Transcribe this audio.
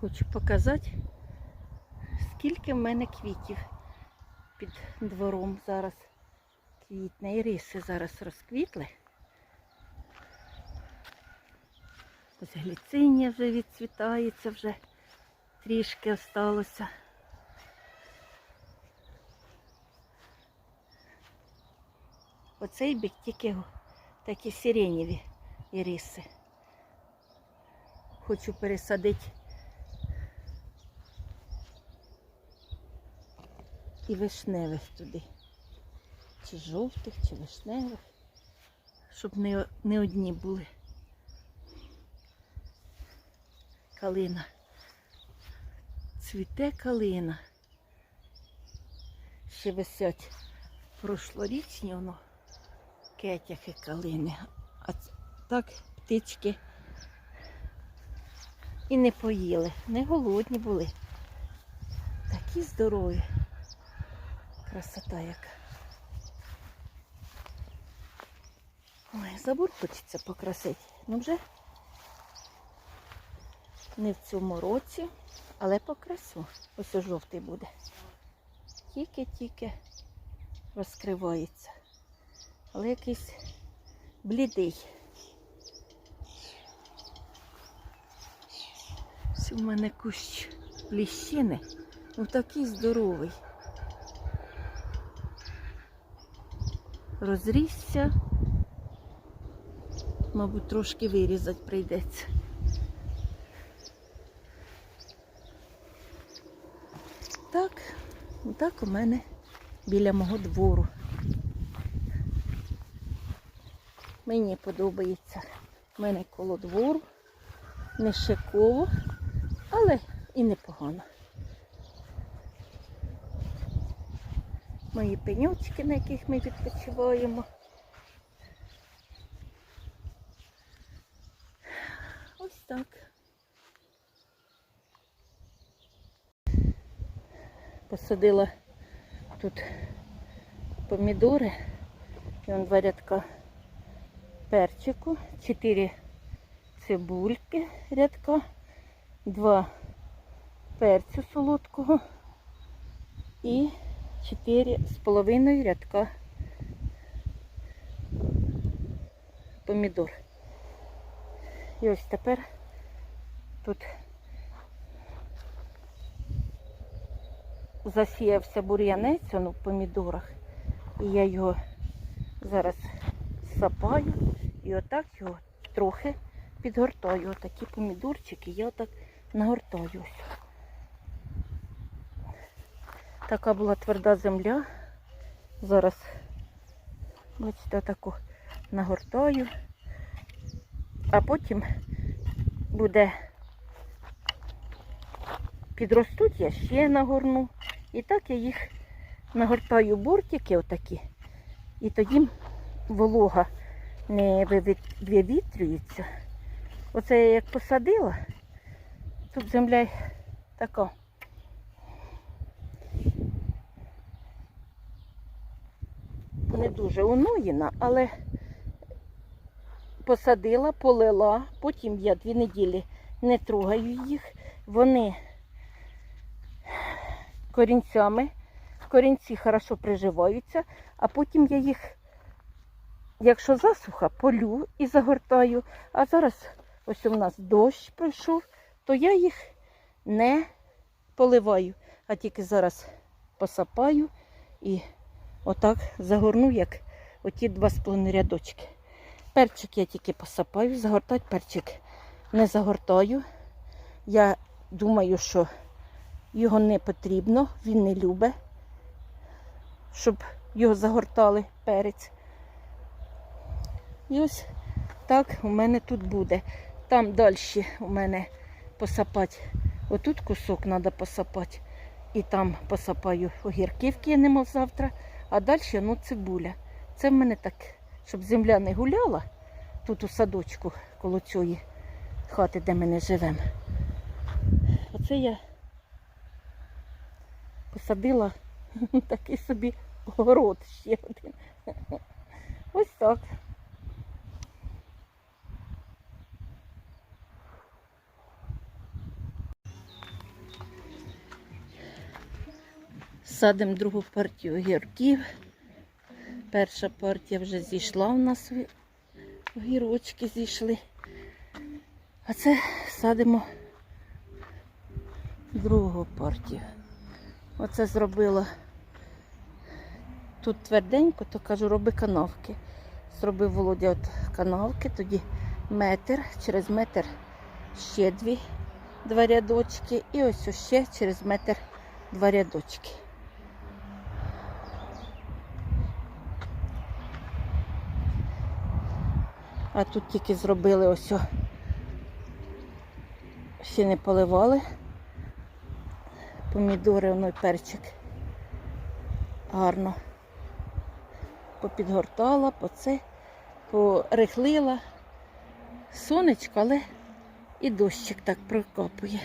Хочу показати, скільки в мене квітів під двором зараз квітне. І риси зараз розквітли. Ось гліцинія вже відцвітається, вже трішки осталося. Оцей бік тільки такі сиренєві іриси. Хочу пересадити і вишневих туди. Чи жовтих, чи вишневих, щоб не, не одні були. Калина. Цвіте калина. Ще висять прошлорічні воно кетяхи калини. А так птички і не поїли, не голодні були. Такі здорові. Красота яка. Ой, забор хочеться покрасити. Ну вже не в цьому році, але покрасу. Ось о жовтий буде. Тільки-тільки розкривається. Але якийсь блідий. Ось у мене кущ ліщини. Ну такий здоровий. Розрісся. Мабуть, трошки вирізати прийдеться. Так, так у мене біля мого двору. Мені подобається. У мене коло двору. Не шиково, але і непогано. Мої пеньочки, на яких ми відпочиваємо. Ось так. Посадила тут помідори. І он рядка перчику, чотири цибульки рядка, два перцю солодкого і чотири з половиною рядка помідор. І ось тепер тут засіявся бур'янець он у помідорах. І я його зараз сапаю і отак його трохи підгортаю. Отакі помідорчики я отак нагортаю. ось. Така була тверда земля. Зараз, бачите, таку нагортаю. А потім буде підростуть, я ще нагорну. І так я їх нагортаю бортики отакі. І тоді волога не вивітрюється. Оце я як посадила, тут земля така. Дуже оноїна, але посадила, полила, потім я дві неділі не трогаю їх. Вони корінцями, корінці хорошо приживаються, а потім я їх, якщо засуха, полю і загортаю. А зараз ось у нас дощ пройшов, то я їх не поливаю, а тільки зараз посапаю і отак загорну, як оті два з половиною рядочки. Перчик я тільки посапаю, загортати перчик не загортаю. Я думаю, що його не потрібно, він не любить, щоб його загортали перець. І ось так у мене тут буде. Там далі у мене посапати. Отут кусок треба посапати. І там посапаю огірки вкинемо завтра, а далі ну, цибуля. Це в мене так, щоб земля не гуляла тут у садочку коло цієї хати, де ми не живемо. Оце я посадила такий собі город ще один. Ось так. Садимо другу партію огірків. Перша партія вже зійшла у нас. Огірочки зійшли. А це садимо другу партію. Оце зробила тут тверденько, то кажу, роби канавки. Зробив Володя от канавки, тоді метр, через метр ще дві, два рядочки. І ось ще через метр два рядочки. А тут тільки зробили ось. Ще не поливали. Помідори, воно і перчик. Гарно. Попідгортала, по це, порихлила. Сонечко, але і дощик так прокапує.